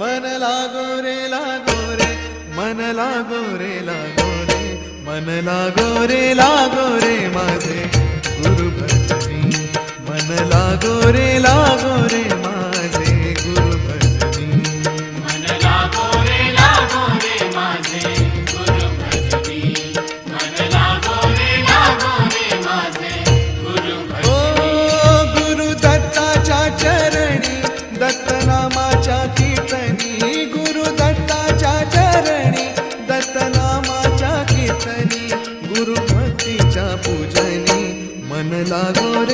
मन लागो रे लागो रे. मन लागो रे लागो रे. मन लागो रे लागो रे माझे. गुरु भजनी मन लागो रे लागो रे माझे. गुरु भजनी. मन लागो रे लागो रे माझे. गुरु ओ गुरु दत्ताच्या चरणी दत्तनामा गुरुभक्तीच्या पूजनी मन लागो